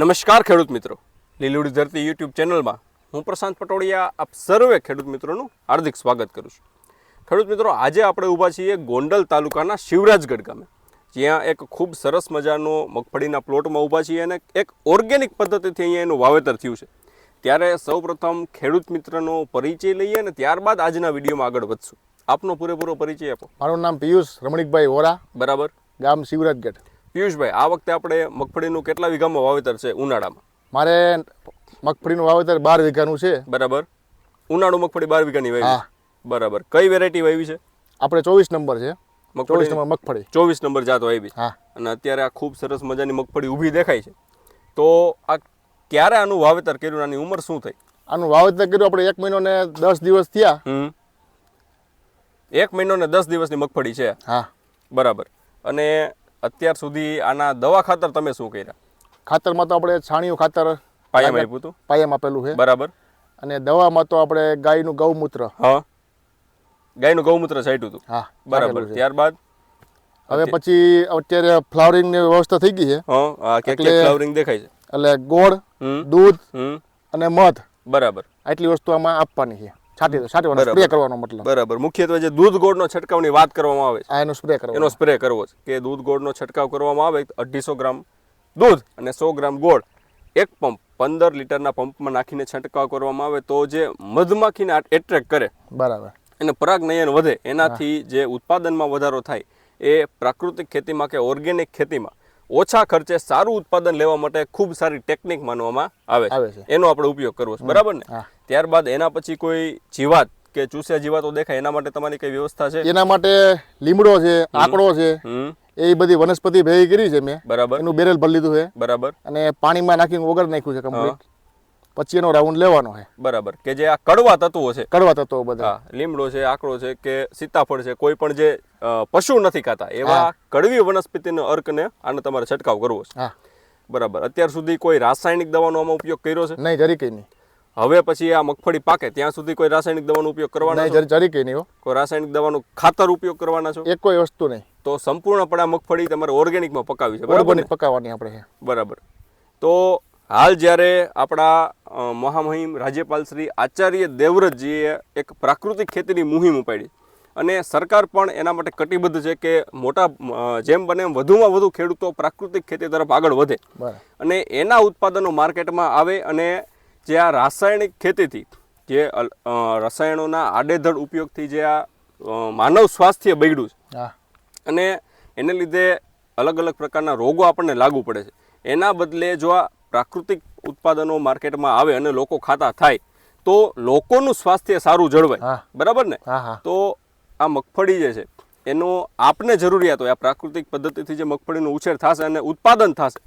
નમસ્કાર ખેડૂત મિત્રો. લીલુડી ધરતી યુટ્યુબ ચેનલમાં હું પ્રશાંત પટોડિયા આપ સર્વે ખેડૂત મિત્રોનું હાર્દિક સ્વાગત કરું છું. ખેડૂત મિત્રો આજે આપણે ઊભા છીએ ગોંડલ તાલુકાના શિવરાજગઢ ગામે. જ્યાં એક ખૂબ સરસ મજાનો મગફળીના પ્લોટમાં ઊભા છીએ અને એક ઓર્ગેનિક પદ્ધતિથી અહીંયા એનું વાવેતર થયું છે. ત્યારે સૌપ્રથમ ખેડૂત મિત્રનો પરિચય લઈએ અને ત્યારબાદ આજના વિડીયોમાં આગળ વધશું. આપનો પૂરેપૂરો પરિચય આપો. મારું નામ પિયુષ રમણીકભાઈ વોરા. બરાબર. ગામ શિવરાજગઢ. પિયુષભાઈ આ વખતે આપણે મગફળીનું કેટલા વીઘામાં વાવેતર છે ઉનાળામાં? મારે મગફળીનું વાવેતર બાર વીઘાનું છે. બરાબર. ઉનાળુ મગફળી બાર વીઘાની વાવી. બરાબર. કઈ વેરાયટી વાવી છે? આપણે ચોવીસ નંબર છે. ચોવીસ નંબર મગફળી. ચોવીસ નંબર જાત વાવી. હા. અને અત્યારે આ ખૂબ સરસ મજાની મગફળી ઊભી દેખાય છે. તો આ ક્યારે આનું વાવેતર કર્યું આની ઉંમર શું થઈ? આનું વાવેતર કર્યું આપણે એક મહિનો ને દસ દિવસ થયા. એક મહિનો ને દસ દિવસની મગફળી છે. હા. બરાબર. અને અત્યાર સુધી આના દવા ખાતર તમે શું કર્યા? ખાતરમાં તો આપણે છાણિયું ખાતર પાયામાં આપ્યું હતું? પાયામાં આપેલું છે. બરાબર. અને દવામાં તો આપણે ગાયનું ગૌમૂત્ર. હા. ગાયનું ગૌમૂત્ર છાંટ્યું હતું. હા બરાબર. ત્યારબાદ? હવે પછી અત્યારે ફ્લાવરિંગની વ્યવસ્થા થઈ ગઈ છે. હા ફ્લાવરિંગ દેખાય છે. એટલે ગોળ દૂધ અને મધ બરાબર. આટલી વસ્તુ આમાં આપવાની છે. છાંટી છાંટવાનો સ્પ્રે કરવાનો મતલબ. બરાબર. મુખ્યત્વે જે દૂધ ગોળનો છંટકાવની વાત કરવામાં આવે છે એનો સ્પ્રે કરવો એનો સ્પ્રે કરવો છે. કે દૂધ ગોળનો છંટકાવ કરવામાં આવે અઢીસો ગ્રામ દૂધ અને સો ગ્રામ ગોળ એક પંપ પંદર લીટરના પંપમાં નાખીને છંટકાવ કરવામાં આવે તો જે મધમાખીને એટ્રેક કરે બરાબર. અને પરાગનયન વધે એનાથી જે ઉત્પાદનમાં વધારો થાય એ પ્રાકૃતિક ખેતીમાં કે ઓર્ગેનિક ખેતીમાં ઓછા ખર્ચે સારું ઉત્પાદન લેવા માટે ખૂબ સારી ટેકનિક માનવામાં આવે આવે છે. છે એનો આપણે ઉપયોગ કરવો છે. બરાબર ને? ત્યારબાદ એના પછી કોઈ જીવાત કે ચૂસ્યા જીવાતો દેખાય એના માટે તમારી કઈ વ્યવસ્થા છે? એના માટે લીમડો છે આકડો છે એ બધી વનસ્પતિ ભેગી કરી છે મેં. બરાબર. એનું બેરલ ભરી લીધું છે. બરાબર. અને પાણીમાં નાખીને ઓગળ નાખ્યું છે કમ્પ્લીટ પછી એનો રાઉન્ડ લેવાનો છે. બરાબર. કે જે આ કડવા તત્વો છે. કડવા તત્વો બધા. લીમડો છે આકડો છે કે સીતાફળ છે કોઈ પણ જે પશુ નથી ખાતા એવા કડવી વનસ્પતિનો અર્કને આને તમારે છંટકાવ કરવો છે. બરાબર. અત્યાર સુધી કોઈ રાસાયણિક દવાનો આમાં ઉપયોગ કર્યો છે? નહીં જરી કઈ નહીં. હવે પછી આ મગફળી પાકે ત્યાં સુધી કોઈ રાસાયણિક દવાનો ઉપયોગ કરવાના નહીં જરી કઈ નહીં કોઈ રાસાયણિક દવાનો ખાતર ઉપયોગ કરવાના છો? એક કોઈ વસ્તુ નહીં. તો સંપૂર્ણપણે આ મગફળી તમારે ઓર્ગેનિકમાં પકાવી છે બરાબર? પકાવવાની આપણે બરાબર. તો હાલ જ્યારે આપણા મહામહિમ રાજ્યપાલ શ્રી આચાર્ય દેવવ્રતજીએ એક પ્રાકૃતિક ખેતીની મુહિમ ઉપાડી. અને સરકાર પણ એના માટે કટિબદ્ધ છે કે મોટા જેમ બને એમ વધુમાં વધુ ખેડૂતો પ્રાકૃતિક ખેતી તરફ આગળ વધે. અને એના ઉત્પાદનો માર્કેટમાં આવે અને જે આ રાસાયણિક ખેતીથી જે રસાયણોના આડેધડ ઉપયોગથી જે આ માનવ સ્વાસ્થ્ય બગડ્યું છે. અને એને લીધે અલગ અલગ પ્રકારના રોગો આપણને લાગુ પડે છે. એના બદલે જો આ પ્રાકૃતિક ઉત્પાદનો માર્કેટમાં આવે અને લોકો ખાતા થાય તો લોકોનું સ્વાસ્થ્ય સારું જળવાય. બરાબર ને? તો આ મગફળી જે છે એનો આપને જરૂરિયાત હોય આ પ્રાકૃતિક પદ્ધતિથી જે મગફળીનો ઉછેર થશે અને ઉત્પાદન થશે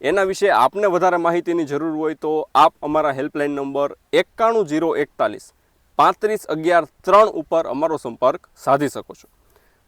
એના વિશે આપને વધારે માહિતીની જરૂર હોય તો આપ અમારા હેલ્પલાઇન નંબર એકાણું જીરો એકતાલીસ પાંત્રીસ અગિયાર ત્રણ ઉપર અમારો સંપર્ક સાધી શકો છો.